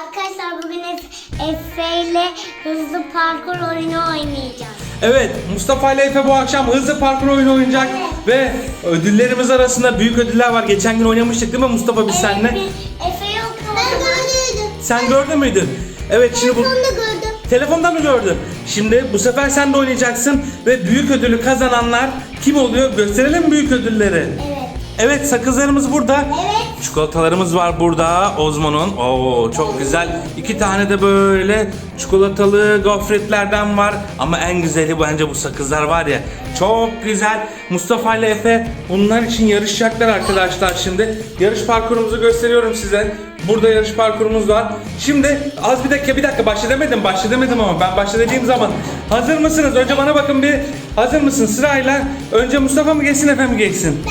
Arkadaşlar bugün Efe- ile hızlı parkur oyunu oynayacağız. Evet, Mustafa ile Efe bu akşam hızlı parkur oyunu oynayacak ve ödüllerimiz arasında büyük ödüller var. Geçen gün oynamıştık değil mi Mustafa biz seninle? Efe yok. Ben gördüm. Sen gördün müydün? Evet, şimdi bu Onu da gördüm. telefonda mı gördün? Şimdi bu sefer sen de oynayacaksın ve büyük ödülü kazananlar kim oluyor? Gösterelim büyük ödülleri. Evet. Evet, sakızlarımız burada. Evet. Çikolatalarımız var burada Ozmo'nun. Oo çok güzel. İki tane de böyle çikolatalı gofretlerden var. Ama en güzeli bence bu sakızlar var ya. Çok güzel. Mustafa ile Efe bunlar için yarışacaklar arkadaşlar şimdi. Yarış parkurumuzu gösteriyorum size. Burada yarış parkurumuz var. Şimdi az bir dakika bir dakika başla demedim. Başla demedim ama ben başla zaman hazır mısınız? Önce bana bakın bir. Hazır mısın? Sırayla önce Mustafa mı geçsin Efe mi geçsin?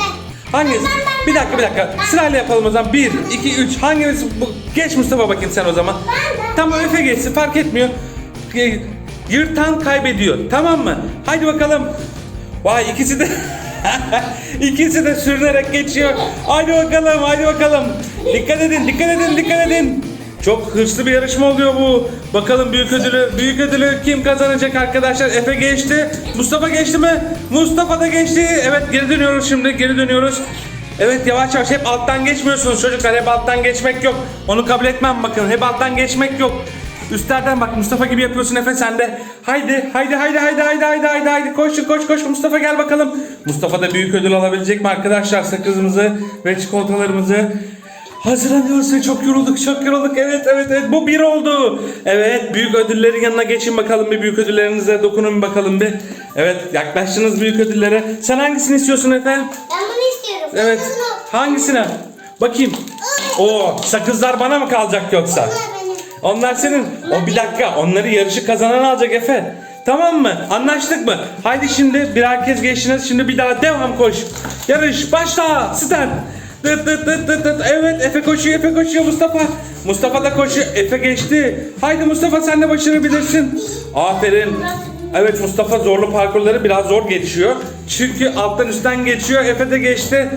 Hangisi? Bir dakika bir dakika. Sırayla yapalım o zaman. 1, 2, 3. Hangisi? bu- Geç Mustafa bakayım sen o zaman. Tamam Efe geçsin fark etmiyor. Yırtan kaybediyor. Tamam mı? Haydi bakalım. Vay ikisi de ikisi de sürünerek geçiyor. Haydi bakalım, haydi bakalım. Dikkat edin, dikkat edin, dikkat edin. Çok hırslı bir yarışma oluyor bu. Bakalım büyük ödülü, büyük ödülü kim kazanacak arkadaşlar? Efe geçti. Mustafa geçti mi? Mustafa da geçti. Evet geri dönüyoruz şimdi, geri dönüyoruz. Evet yavaş yavaş hep alttan geçmiyorsunuz çocuklar. Hep alttan geçmek yok. Onu kabul etmem bakın. Hep alttan geçmek yok. Üstlerden bak Mustafa gibi yapıyorsun Efe sen de. Haydi haydi haydi haydi haydi haydi haydi haydi koş koş koş Mustafa gel bakalım. Mustafa da büyük ödül alabilecek mi arkadaşlar sakızımızı ve çikolatalarımızı. Hazırlanıyoruz ve çok yorulduk çok yorulduk evet evet evet bu bir oldu. Evet büyük ödüllerin yanına geçin bakalım bir büyük ödüllerinize dokunun bakalım bir. Evet yaklaştınız büyük ödüllere. Sen hangisini istiyorsun Efe? Ben bunu istiyorum. Evet hangisine? Bakayım. O sakızlar bana mı kalacak yoksa? Onlar senin. O bir dakika. Onları yarışı kazanan alacak Efe. Tamam mı? Anlaştık mı? Haydi şimdi birer kez geçtiniz. Şimdi bir daha devam koş. Yarış başla. Start. Tıt tıt tıt tıt tıt. Evet Efe koşuyor Efe koşuyor Mustafa. Mustafa da koşuyor. Efe geçti. Haydi Mustafa sen de başarabilirsin. Aferin. Evet Mustafa zorlu parkurları biraz zor geçiyor. Çünkü alttan üstten geçiyor. Efe de geçti.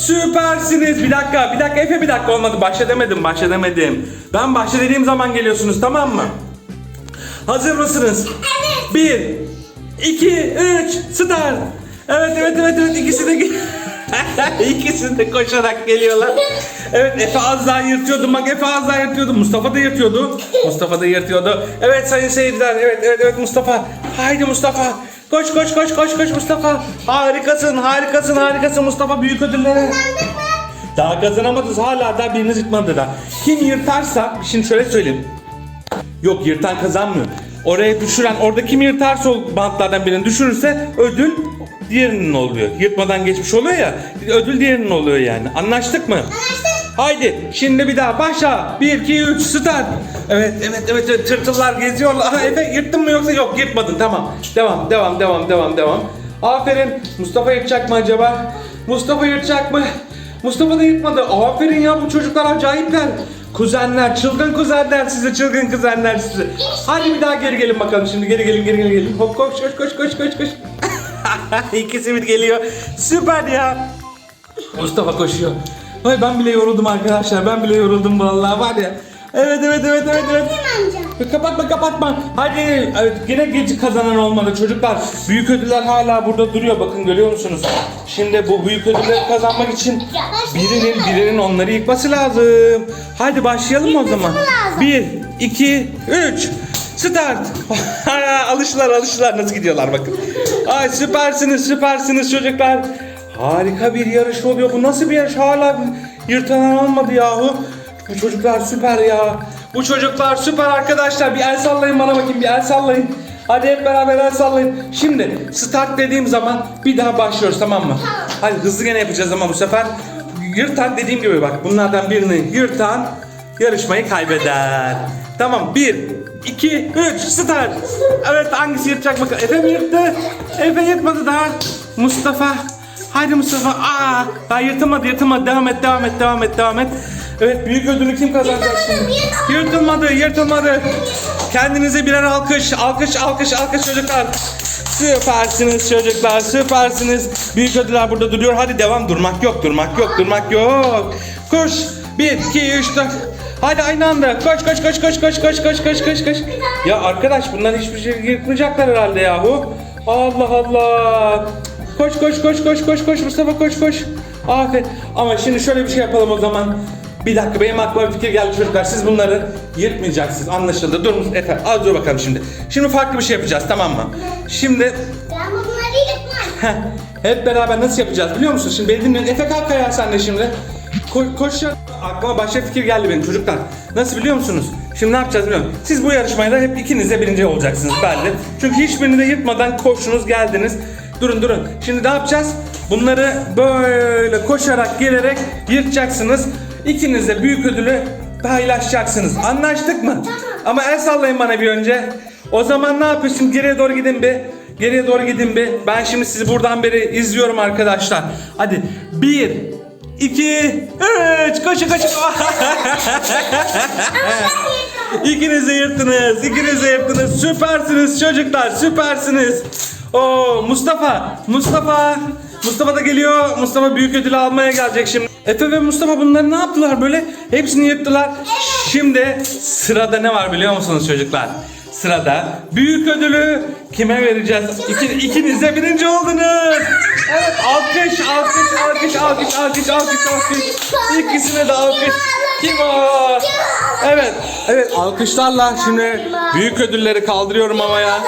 Süpersiniz. Bir dakika, bir dakika Efe bir dakika olmadı. Başla demedim, başla demedim. Ben başla dediğim zaman geliyorsunuz tamam mı? Hazır mısınız? Evet. Bir, iki, üç, start. Evet, evet, evet, evet. İkisi de İkisi de koşarak geliyorlar. Evet Efe az daha yırtıyordu. Bak Efe az daha yırtıyordu. Mustafa da yırtıyordu. Mustafa da yırtıyordu. Evet sayın seyirciler. Evet evet evet Mustafa. Haydi Mustafa. Koş koş koş koş koş Mustafa. Harikasın harikasın harikasın Mustafa büyük ödüllere. Daha kazanamadınız hala daha biriniz yırtmadı da. Kim yırtarsa şimdi şöyle söyleyeyim. Yok yırtan kazanmıyor. Oraya düşüren orada kim yırtarsa o bantlardan birini düşürürse ödül diğerinin oluyor. Yırtmadan geçmiş oluyor ya. Ödül diğerinin oluyor yani. Anlaştık mı? Anlaştık. Haydi şimdi bir daha başla. 1 2 3 start. Evet evet evet, evet. tırtıllar geziyorlar. Aha, Efe yırttın mı yoksa yok yırtmadın tamam. Devam devam devam devam devam. Aferin. Mustafa yırtacak mı acaba? Mustafa yırtacak mı? Mustafa da yırtmadı. Aferin ya bu çocuklar acayipler. Kuzenler, çılgın kuzenler size, çılgın kuzenler size. Hadi bir daha geri gelin bakalım şimdi. Geri gelin, geri gelin, gelin. Hop koş, koş, koş, koş, koş, koş. İkisi bir geliyor. Süper ya. Mustafa koşuyor. Ay ben bile yoruldum arkadaşlar. Ben bile yoruldum vallahi var ya. Evet evet evet evet evet. Amca. Kapatma kapatma. Hadi evet, yine gece kazanan olmadı çocuklar. Büyük ödüller hala burada duruyor. Bakın görüyor musunuz? Şimdi bu büyük ödülleri kazanmak için birinin birinin onları yıkması lazım. Hadi başlayalım mı o zaman? lazım. 1 2 3 Start. alıştılar alıştılar nasıl gidiyorlar bakın. Ay süpersiniz süpersiniz çocuklar. Harika bir yarış oluyor. Bu nasıl bir yarış? Hala yırtılan olmadı yahu. Bu çocuklar süper ya. Bu çocuklar süper arkadaşlar. Bir el sallayın bana bakayım. Bir el sallayın. Hadi hep beraber el sallayın. Şimdi start dediğim zaman bir daha başlıyoruz tamam mı? Hadi hızlı gene yapacağız ama bu sefer yırtan dediğim gibi bak bunlardan birini yırtan yarışmayı kaybeder. Tamam 1 2 3 start. Evet hangisi yırtacak bakalım. Efe mi yırttı? Efe yırtmadı daha. Mustafa. Haydi Mustafa. Aa, daha yırtılmadı yırtılmadı. Devam et devam et devam et devam et. Evet büyük ödülü kim kazanacak şimdi? Yırtılmadı yırtılmadı. Kendinize birer alkış. Alkış alkış alkış çocuklar. Süpersiniz çocuklar süpersiniz. Büyük ödüller burada duruyor. Hadi devam durmak yok durmak yok durmak yok. Koş. 1 2 3 4 Hadi aynı anda. Koş koş koş koş koş koş koş koş koş koş. Ya arkadaş bunlar hiçbir şey yırtmayacaklar herhalde yahu. Allah Allah. Koş koş koş koş koş koş Mustafa koş koş. Aferin. Ama şimdi şöyle bir şey yapalım o zaman. Bir dakika benim aklıma bir fikir geldi çocuklar. Siz bunları yırtmayacaksınız. Anlaşıldı. Dur Mus- Efe az dur bakalım şimdi. Şimdi farklı bir şey yapacağız tamam mı? Şimdi Ben bunları. Heh, hep beraber nasıl yapacağız biliyor musun? Şimdi beni dinleyin. Efe kalk ayağa sen de şimdi. Ko- koş Aklıma başka fikir geldi benim çocuklar. Nasıl biliyor musunuz? Şimdi ne yapacağız biliyor musun? Siz bu yarışmada hep ikiniz de birinci olacaksınız belli. Çünkü hiçbirini de yırtmadan koştunuz geldiniz. Durun durun. Şimdi ne yapacağız? Bunları böyle koşarak gelerek yırtacaksınız. İkiniz de büyük ödülü paylaşacaksınız. Anlaştık mı? Ama el sallayın bana bir önce. O zaman ne yapıyorsun? Geriye doğru gidin bir. Geriye doğru gidin bir. Ben şimdi sizi buradan beri izliyorum arkadaşlar. Hadi. Bir, iki, üç. Koşun koşun. İkiniz de yırttınız. İkiniz de yırttınız. Süpersiniz çocuklar. Süpersiniz. Oo Mustafa. Mustafa. Mustafa da geliyor. Mustafa büyük ödül almaya gelecek şimdi. Efe ve Mustafa bunları ne yaptılar böyle? Hepsini yırttılar. Şimdi sırada ne var biliyor musunuz çocuklar? Sırada büyük ödülü kime vereceğiz? İki, ikiniz de birinci oldunuz. Evet alkış alkış alkış alkış alkış alkış alkış. İkisine de alkış. Kim o? Evet, evet alkışlarla şimdi büyük ödülleri kaldırıyorum havaya.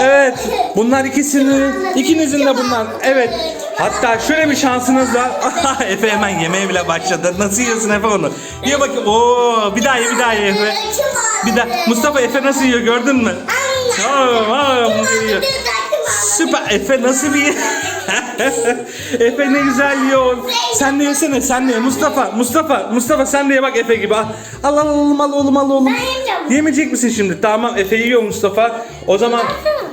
Evet, bunlar ikisini, ikinizin de bunlar. Evet, hatta şöyle bir şansınız var. Efe hemen yemeğe bile başladı. Nasıl yiyorsun Efe onu? Ye bakayım. Oo, bir daha ye, bir daha ye Efe. Bir daha. Mustafa Efe nasıl yiyor gördün mü? Tamam, tamam. yiyor. Süper. Efe nasıl bir Efe ne güzel yiyor. Sen de yesene sen de ye. Mustafa, Mustafa, Mustafa sen de ye bak Efe gibi. Al al al oğlum al oğlum al oğlum. Ben yemeyeceğim. Yemeyecek misin şimdi? Tamam Efe yiyor Mustafa. O zaman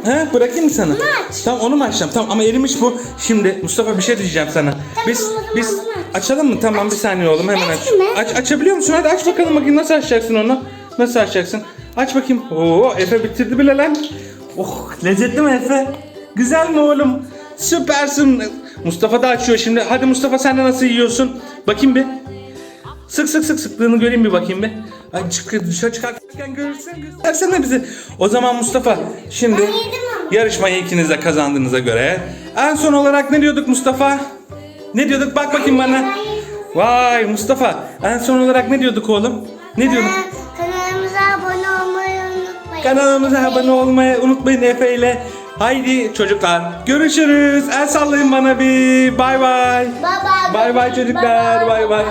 He bırakayım mı sana? aç. Tamam onu mu açacağım? Tamam ama erimiş bu. Şimdi Mustafa bir şey diyeceğim sana. Biz biz açalım mı? Tamam bir saniye oğlum hemen aç. Aç açabiliyor musun? Hadi aç bakalım bakayım nasıl açacaksın onu? Nasıl açacaksın? Aç bakayım. Oo Efe bitirdi bile lan. Oh lezzetli mi Efe? Güzel mi oğlum? Süpersin. Mustafa da açıyor şimdi. Hadi Mustafa sen de nasıl yiyorsun? Bakayım bir. Sık sık sık sıklığını göreyim bir bakayım bir. Ay çık dışarı çıkarken görürsen göstersene bizi. O zaman Mustafa şimdi yarışmayı ikiniz de kazandığınıza göre en son olarak ne diyorduk Mustafa? Ne diyorduk bak bakayım bana. Vay Mustafa en son olarak ne diyorduk oğlum? Ne diyorduk? Kanalımıza abone olmayı unutmayın. Kanalımıza abone olmayı unutmayın Efe ile. Haydi çocuklar görüşürüz. El sallayın bana bir. Bay bay. Bay bay çocuklar. Bay bay.